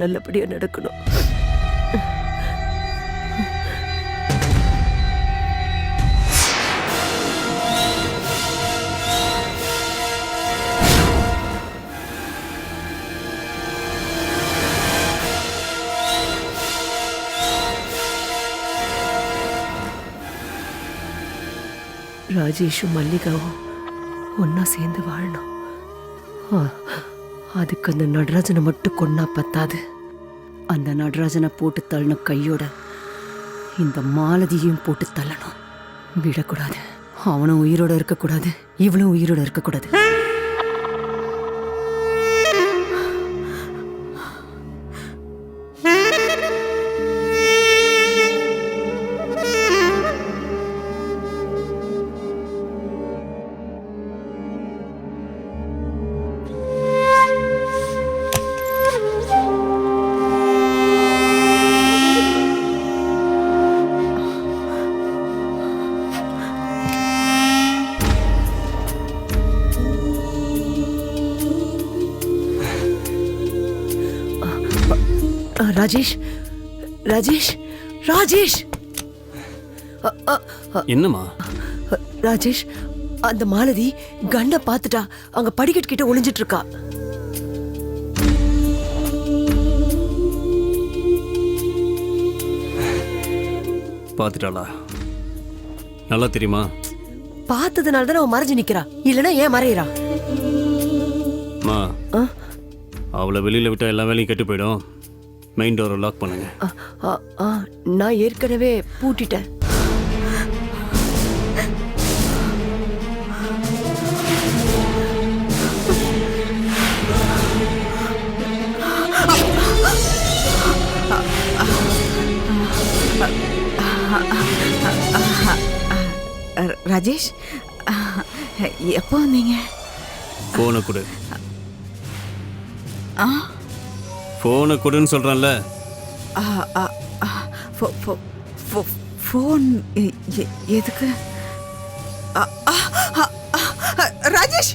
நல்லபடியா நடக்கணும். ராஜேஷும் மல்லிகாவும் ஒன்னா சேர்ந்து வாழணும். ஆ, அதுக்கு அந்த நடராஜனை மட்டும் கொன்னா பத்தாது. அந்த நடராஜனை போட்டு தள்ளின கையோட இந்த மாலதியையும் போட்டு தள்ளணும். விடக்கூடாது. அவனும் உயிரோட இருக்கக்கூடாது. இவளும் உயிரோட இருக்கக்கூடாது. ராஜேஷ் ராஜேஷ் ராஜேஷ்! என்னம்மா? ராஜேஷ் அந்த மாலதி கண்ணை பார்த்துட்டா அங்க படிக்கட்டு கிட்ட ஒளிஞ்சிட்டு இருக்கா பார்த்துட்டாளா? நல்லா தெரியுமா? பார்த்ததுனால தானே அவன் மறைஞ்சு நிக்கிறா. இல்லனா ஏன் மறையறா? அவளை வெளியில் விட்டால் எல்லா வேலையும் கெட்டு போயிடும். மெயின் டோரை லாக் பண்ணுங்க. நான் ஏற்கனவே பூட்டிட்டேன். ராஜேஷ் எப்போ வந்தீங்க? ஃபோனை கொடு. ஆ? ஃபோனை கொடுன்னு சொல்கிறேன்ல ஃபோ- ஃபோ- ஃபோன் எதுக்கு? அ- ராஜேஷ்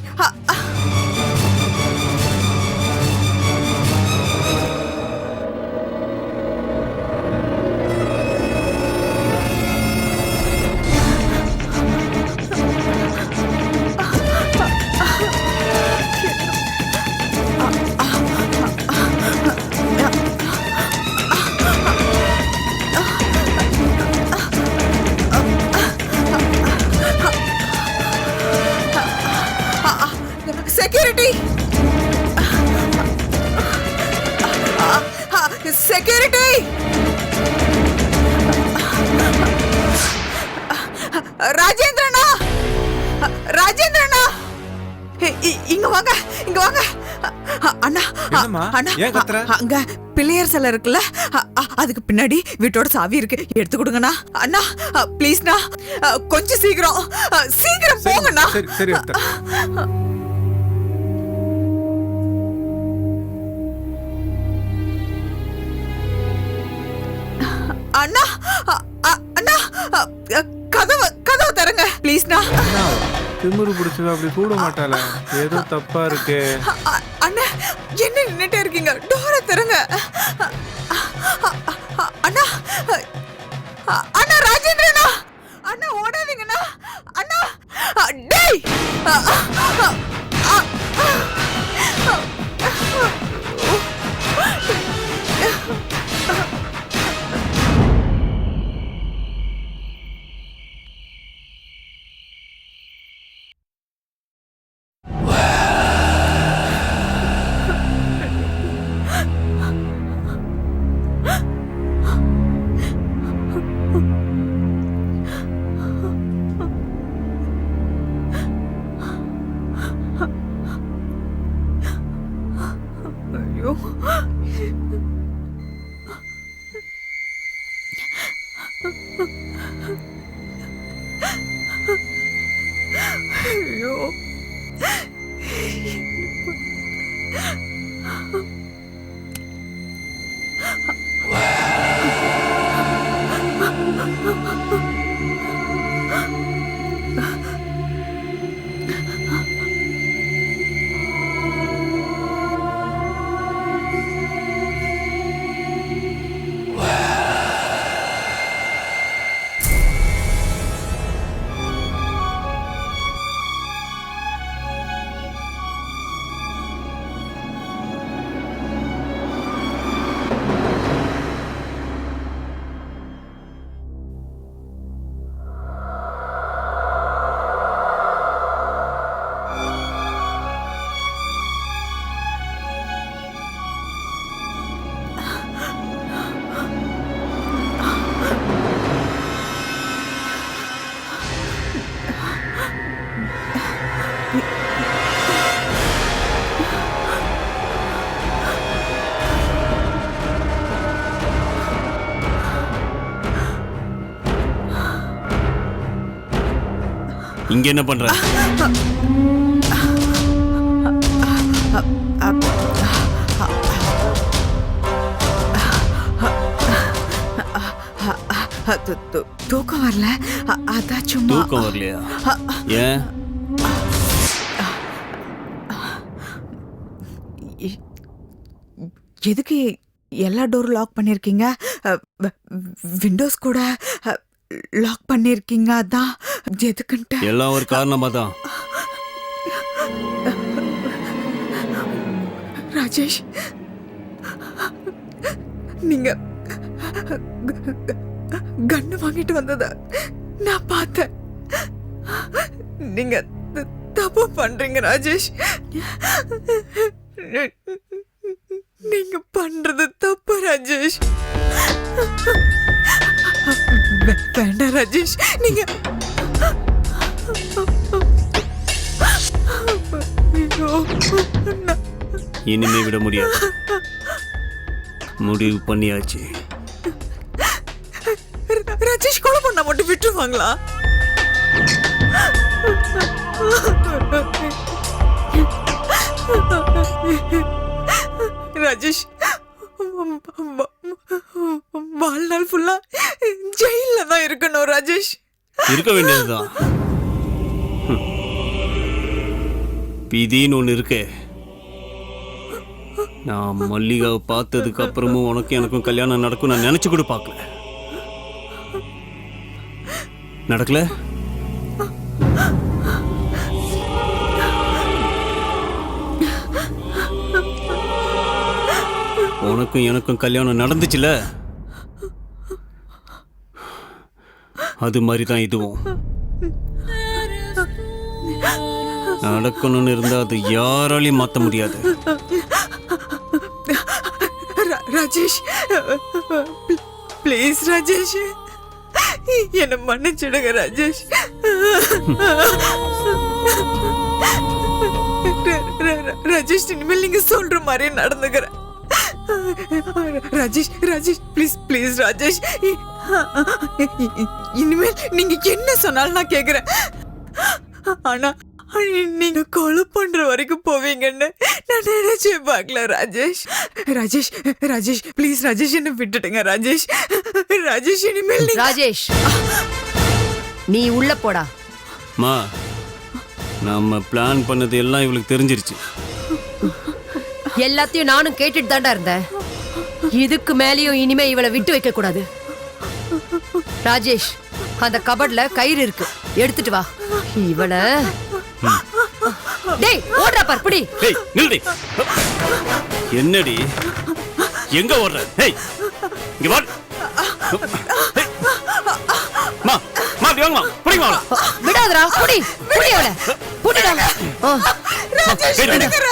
செக்யூரிட்டி செக்யூரிட்டி ராஜேந்திரனா ராஜேந்திரனா இங்க வாங்க இங்க வாங்க அண்ணா? அண்ணா அங்க பிள்ளையார் சிலை இருக்குல்ல? அதுக்கு பின்னாடி வீட்டோட சாவி இருக்கு. எடுத்து கொடுங்கண்ணா. அண்ணா ப்ளீஸ்ண்ணா கொஞ்சம் சீக்கிரம். சீக்கிரம் போங்கண்ணா. அண்ணா அண்ணா கதவை கதவை தரங்க ப்ளீஸ்ண்ணா திமிரு பிடிச்சவ அப்படி கூட மாட்டாள. ஏதோ தப்பா இருக்கு. அண்ணா என்ன நின்னுட்டே இருக்கீங்க? டோரை தரங்க அண்ணா அண்ணா ராஜேந்திரனா அண்ணா ஓடாதீங்கண்ணா. அண்ணா டேய்! இங்க என்ன பண்ற? தூக்கம் வரல. அதான் சும்மா தூக்கம் வரலையா? ஏன்? எதுக்கு எல்லா டோரும் லாக் பண்ணிருக்கீங்க? விண்டோஸ் கூட. லாக் பண்ணிருக்கீங்க அதான். எதுக்குன்ட்டு? எல்லாம் ஒரு காரணமா தான் ராஜேஷ் நீங்க கண்ணு வாங்கிட்டு வந்தத நான் பார்த்தேன். நீங்க தப்பு பண்றீங்க ராஜேஷ். நீங்க பண்றது தப்பு ராஜேஷ். வேண்டாம் ராஜேஷ் நீங்க இனிமே விட முடியாது. முடிவு பண்ணியாச்சு. ராஜேஷ் கொலை பண்ணா மட்டும் விட்டுருவாங்களா? ராஜேஷ் வாழ்நாள் ஃபுல்லா ஜெயில தான் இருக்கணும் ராஜேஷ். இருக்க வேண்டியதுதான். ஹம். விதின்னு ஒன்று இருக்கே. நான் மல்லிகாவை பார்த்ததுக்கு அப்புறமும் உனக்கும் எனக்கும் கல்யாணம் நடக்கும் நான் நினைச்சு கூட பார்க்கல. நடக்கல? உனக்கும் எனக்கும் கல்யாணம் நடந்துச்சுல? அது மாதிரி தான் இதுவும். நடக்கணும்னு இருந்தா அது யாராலையும் மாத்த முடியாது. ராஜேஷ் ப்ளீஸ் ராஜேஷ். என்னை மன்னிச்சிடுங்க ராஜேஷ். ராஜேஷ் இனிமேல் நீங்க சொல்ற மாதிரி நடந்துக்கிறேன். Rajesh Rajesh please please Rajesh. இனிமேல் நீங்க என்ன சொன்னாலும் நான் கேக்குறேன். ஆனா நீங்க கொலை பண்ற வரைக்கும் போவீங்கன்னு நான் நினைச்சே பார்க்கல ராஜேஷ். ராஜேஷ் ராஜேஷ் ப்ளீஸ் ராஜேஷ் என்ன விட்டுடுங்க ராஜேஷ். ராஜேஷ் இனிமேல் நீ- ராஜேஷ் நீ உள்ள போடா. மா நம்ம பிளான் பண்ணது எல்லாம் இவளுக்கு தெரிஞ்சிருச்சு. எல்லாத்தையும் நானும் கேட்டுட்டு தாண்டா இருந்தேன். இதுக்கு மேலேயும் இனிமே இவளை விட்டு வைக்க கூடாது ராஜேஷ் அந்த கபட்ல கயிறு இருக்கு. எடுத்துட்டு வா. இவளை. டேய் ஓடுறா பார் பிடி. ஏய் நில்லுடி என்னடி? எங்க ஓடுற? ஏய் இங்க வா. மா மா இப்படி வாங்கம்மா. பிடிங்க வாங்க விடாதடா புடி. புடி அவளை. புடிடா.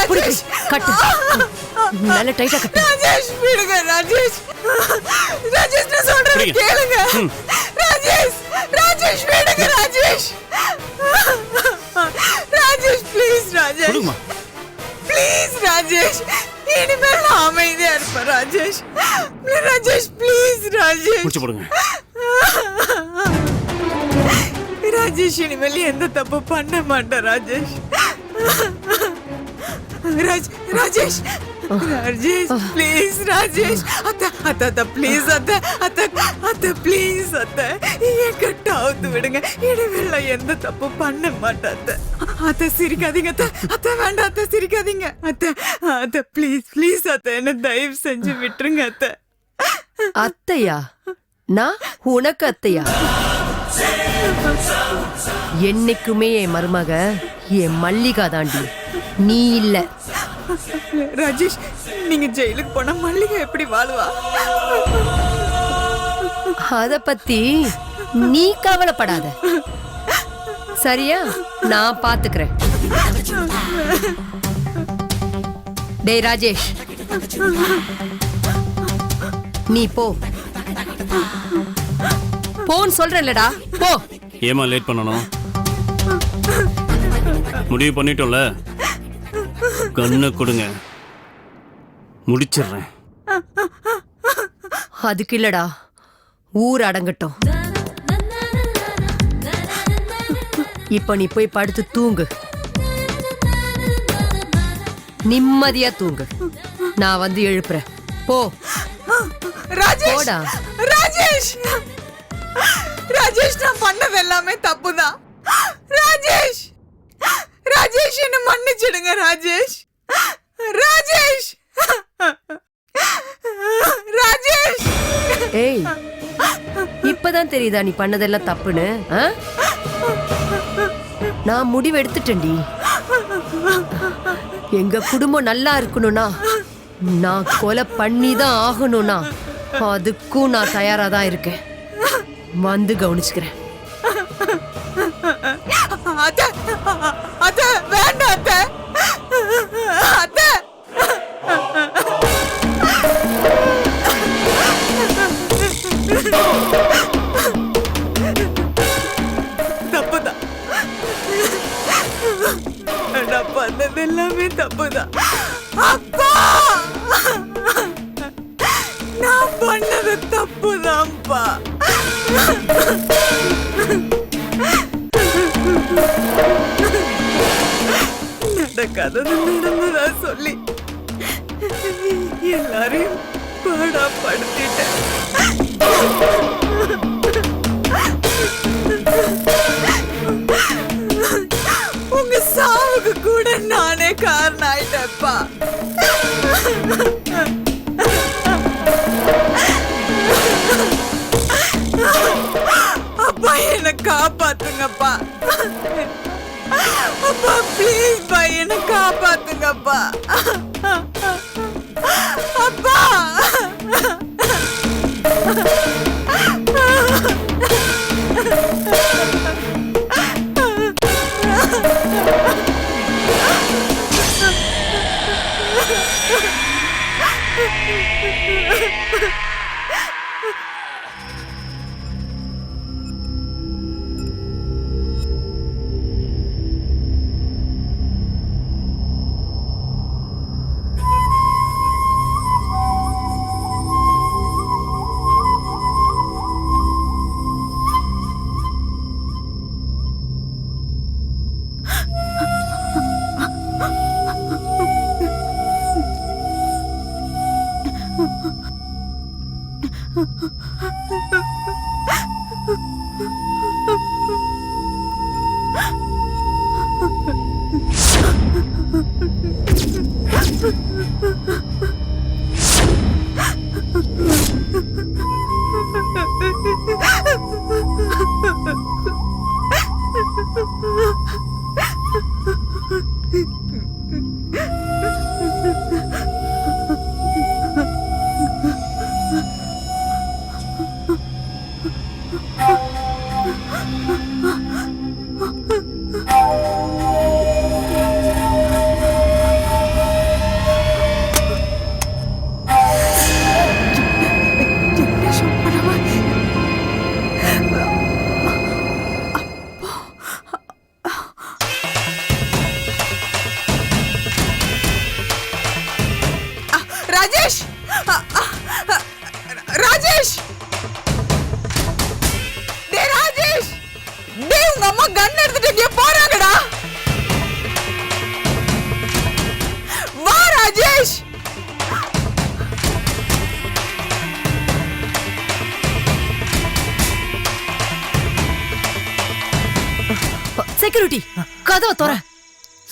புடி ராஜேஷ் கட்டு. நல்ல டைட்டா கட்டு. ராஜேஷ் விடுங்க ராஜேஷ். ராஜேஷ் நான் சொல்றேன். கேளுங்க. ராஜேஷ் ராஜேஷ் விடுங்க ராஜேஷ். ராஜேஷ் ப்ளீஸ் ராஜேஷ். ப்ளீஸ் ராஜேஷ். இனிமேல் நான் அமைதியா இருப்பேன் ராஜேஷ். ராஜேஷ் ப்ளீஸ் ராஜேஷ். முடிச்சு போடுங்க. ராஜேஷ் இனிமேல் எந்த தப்பு பண்ண மாட்டேன் ராஜேஷ். ராஜ் ராஜேஷ் ராஜேஷ் ப்ளீஸ் ராஜேஷ் அத்த அத்த அத்த ப்ளீஸ் அத்த அத்த அத்த ப்ளீஸ் அத்த என் கட்ட அவுத்து விடுங்க நான் எந்த தப்பு பண்ண மாட்டேன் அத்த அத்த சிரிக்காதீங்க அத்த அத்த வேண்டாம் அத்த சிரிக்காதீங்க அத்த அத்த ப்ளீஸ் ப்ளீஸ் அத்த என்ன தயவு செஞ்சு விட்டுருங்க அத்த அத்தையா நான் உனக்கு அத்தையா என்னைக்குமே என் மருமக என் மல்லிகா தாண்டி நீ இல்ல. ராஜேஷ் நீங்க ஜெயிலுக்கு போனா மல்லிகை எப்படி வாழுவா? அத பத்தி நீ கவலைப்படாத. சரியா? நான் பாத்துக்கிறேன். டேய் ராஜேஷ். நீ போ. போன்னு சொல்றேன்லடா. போ. ஏமா லேட் பண்ணணும்? முடிவு பண்ணிட்டோம்ல? கண்ணை கொடுங்க. முடிச்சிடுறேன். அதுக்கு இல்லடா. ஊர் அடங்கட்டும். இப்போ நீ போய் படுத்து தூங்கு. நிம்மதியா தூங்கு. நான் வந்து எழுப்புறேன். போ. ராஜேஷ்! போடா. ராஜேஷ்! ராஜேஷ் நான் பண்ணது எல்லாமே தப்புதான். ராஜேஷ்! ராஜேஷ் என்ன மன்னிச்சிடுங்க ராஜேஷ். ராஜேஷ்! ராஜேஷ்! ஏய் இப்பதான் தெரியுதா நீ பண்ணதெல்லாம் தப்புன்னு ஆ? நான் முடிவு எடுத்துட்டேன்டி. எங்க குடும்பம் நல்லா இருக்கணும்னா நான் கொலை பண்ணி தான் ஆகணும்னா அதுக்கும் நான் தயாரா தான் இருக்கேன். வந்து கவனிச்சுக்கிறேன். காப்பாத்துங்கப்பா அப்பா ப்ளீஸ்ப்பா என்னை காப்பாத்துங்கப்பா.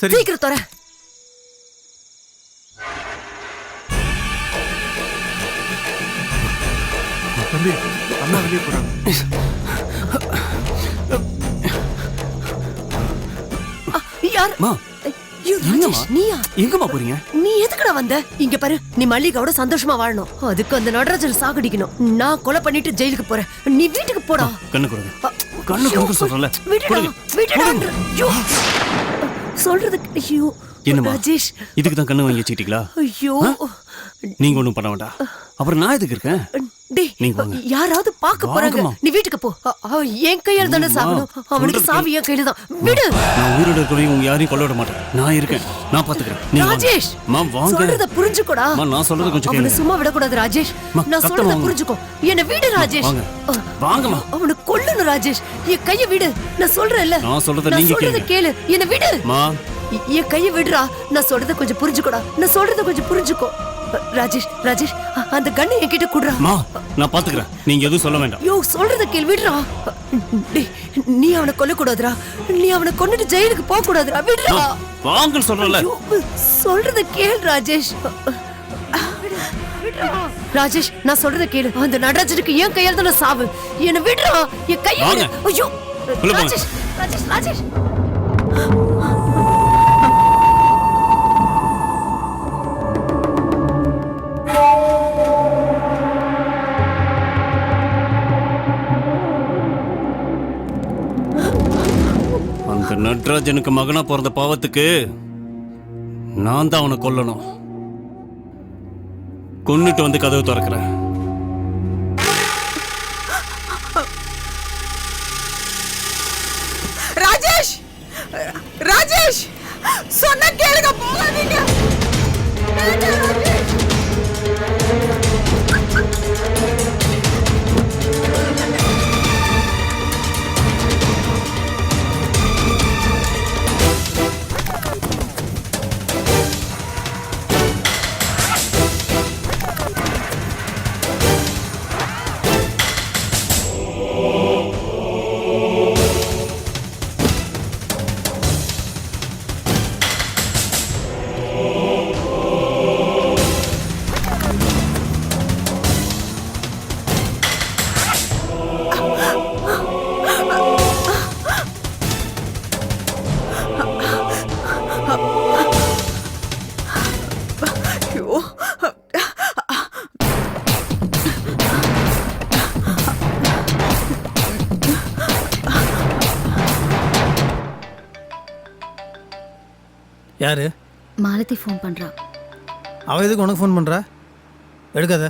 சரி. சீக்கிரம் தொற. தம்பி அம்மா வெளியே போறாங்க. யார்? மா நீயா? எங்கம்மா போறீங்க? நீ எதுக்குடா வந்த? இங்க பாரு நீ மல்லிகாவோட சந்தோஷமா வாழணும். அதுக்கு அந்த நடராஜன் சாகடிக்கணும். நான் கொலை பண்ணிட்டு ஜெயிலுக்கு போறேன். நீ வீட்டுக்கு போடா. கண்ணு கொடுங்க. கண்ணு சொல்றல விடுடான்ற. சொல்றது ஐயோ என்னம்மா? ராஜேஷ். இதுக்கு தான் கண்ணு வாங்கி வச்சுக்கிட்டீங்களா? ஐயோ. நீங்க ஒண்ணும் பண்ண வேண்டாம். அப்புறம் நான் எதுக்கு இருக்கேன். யாராவது பார்க்க போறாங்க. நீ வீட்டுக்கு போ. என் கையால தானே சாகணும். அவனுக்கு சாவி என் கையில தான் விடு. நான் உயிரோட இருக்கிறவங்க உங்க யாரையும் கொல்ல விட மாட்டேன். நான் இருக்கேன். நான் பாத்துக்கிறேன். ராஜேஷ் அம்மா வாங்க. சொல்றத புரிஞ்சுக்கோடா. நான் சொல்றது கொஞ்சம் அவனை சும்மா விடக்கூடாது ராஜேஷ். அம்மா, நான் சொல்றத. புரிஞ்சுக்கோ. என்ன விடு ராஜேஷ். வாங்கம்மா. அவனை கொல்லணும் ராஜேஷ். என் கைய விடு. நான் சொல்றேன்ல. நான் சொல்றத நீங்க கேளு. என்ன விடு. என் கைய விடுறா. நான் சொல்றத கொஞ்சம் புரிஞ்சுக்கோடா. நான் சொல்றத கொஞ்சம் புரிஞ்சுக்கோ. ராஜேஷ் ராஜேஷ் அந்த கண்ணை என்கிட்ட குடுறா. அம்மா நான் பாத்துக்கிறேன். நீங்க எதுவும் சொல்ல வேண்டாம். யோ சொல்றத கேள் விடுறா டேய் நீ அவனை கொல்ல கூடாதுடா. நீ அவனை கொன்னுட்டு ஜெயிலுக்கு போக கூடாதுடா. விடுறா. சொல்றேன்ல. ஐயோ, சொல்றத கேள் ராஜேஷ். ராஜேஷ் நான் சொல்றத கேளு. அந்த நடராஜனுக்கு ஏன் கையால தானே சாவு. என்ன விடுறா. என் கையை வாங்க. ஐயோ. ராஜேஷ் ராஜேஷ் ராஜேஷ். நட்ராஜனுக்கு மகனா பிறந்த பாவத்துக்கு நான் தான் அவனை கொல்லணும். கொன்னுட்டு வந்து கதவு திறக்கிறேன். யாரு? மாலதி ஃபோன் பண்றா. அவ எதுக்கு உனக்கு ஃபோன் பண்றா? எடுக்காத.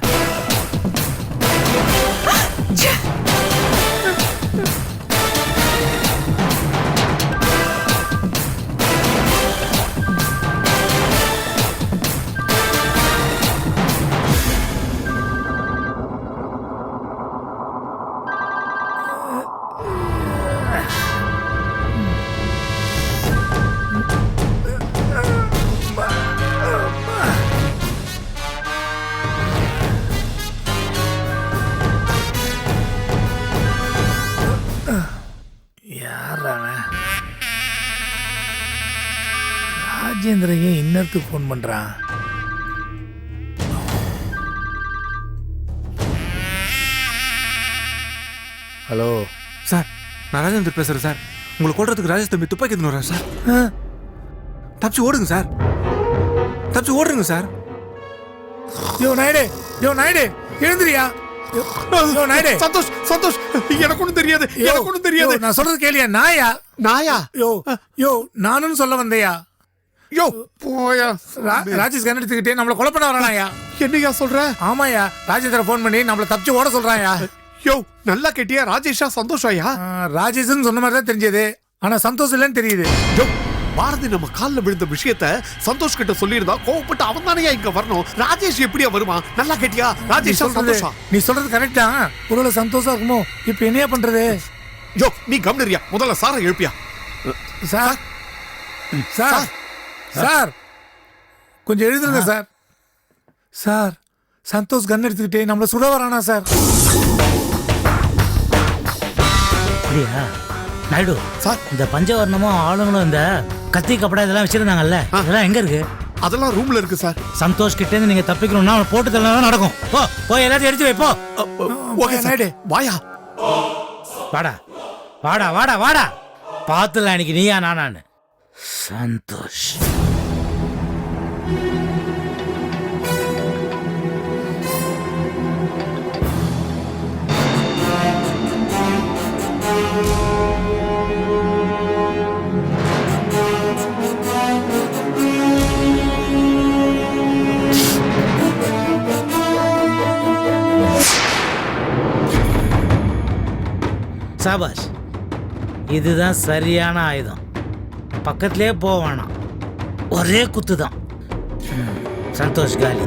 இன்னத்துக்கு ஃபோன் பண்றான்? ஹலோ சார் நான் ராஜேந்தர் பேசுறேன் சார். உங்களை கொல்றதுக்கு ராஜேஷ் தம்பி துப்பாக்கி எடுத்துன்னு சார். தப்பிச்சு ஓடுங்க சார். தப்பிச்சு ஓடுங்க சார். யோ நாயுடு. யோ நாயுடு. எழுந்திரியா? யோ, நாயுடு. சந்தோஷ் சந்தோஷ். எனக்கு ஒண்ணும் தெரியாது. எனக்கு ஒண்ணும் தெரியாது. நான் சொல்றது கேளியா? நாயா? நாயா? யோ யோ நானும் சொல்ல வந்தையா? யோ போயா. ராஜேஷ் கண் எடுத்துக்கிட்டே நம்மள கொலை பண்ண வரானாயா? என்னையா சொல்ற? ஆமாயா. ராஜேந்திர ஃபோன் பண்ணி நம்மள தப்பிச்சு ஓட சொல்றாயா? யோ நல்லா கேட்டியா? ராஜேஷா சந்தோஷாயா? ஆ, ராஜேஷ்னு சொன்ன மாதிரி தான் தெரிஞ்சது. ஆனா சந்தோஷம் இல்லைன்னு தெரியுது. யோ பாரதி நம்ம கால்ல விழுந்த விஷயத்த சந்தோஷ் கிட்ட சொல்லியிருந்தா கோவப்பட்டு அவன் தானே இங்க வரணும்? ராஜேஷ் எப்படியா வருவான்? நல்லா கேட்டியா? ராஜேஷா சொல்றது சந்தோஷா? நீ சொல்றது கரெக்டா ஒருவேளை சந்தோஷம் இருக்குமோ? இப்ப என்னையா பண்றது? யோ நீ கவனிரியா முதல்ல சாரை எழுப்பியா. சார். சார். சார் கொஞ்சம் எழுதுங்க சார். சார் சந்தோஷ் கன் எடுத்துக்கிட்டே நம்மள சுட வரானா சார்? அப்படியா? நாயுடு சார். இந்த பஞ்சவர்ணமும் ஆளுங்களும் இந்த கத்தி கப்படா இதெல்லாம் வச்சிருந்தாங்கல்ல இதெல்லாம் எங்க இருக்கு? அதெல்லாம் ரூம்ல இருக்கு சார். சந்தோஷ் கிட்ட இருந்து நீங்க தப்பிக்கணும்னா அவனை போட்டு தள்ளலாம் நடக்கும். போ போய் எல்லாத்தையும் எடுத்து வை போ. Okay sir. வாயா. வாடா வாடா வாடா வாடா. பார்த்துல அன்னைக்கு நீயா நானான்னு. சந்தோஷ். சாபாஷ் இதுதான் சரியான ஆயுதம். பக்கத்திலே போக வேணாம். ஒரே குத்து தான் சந்தோஷ் காலி.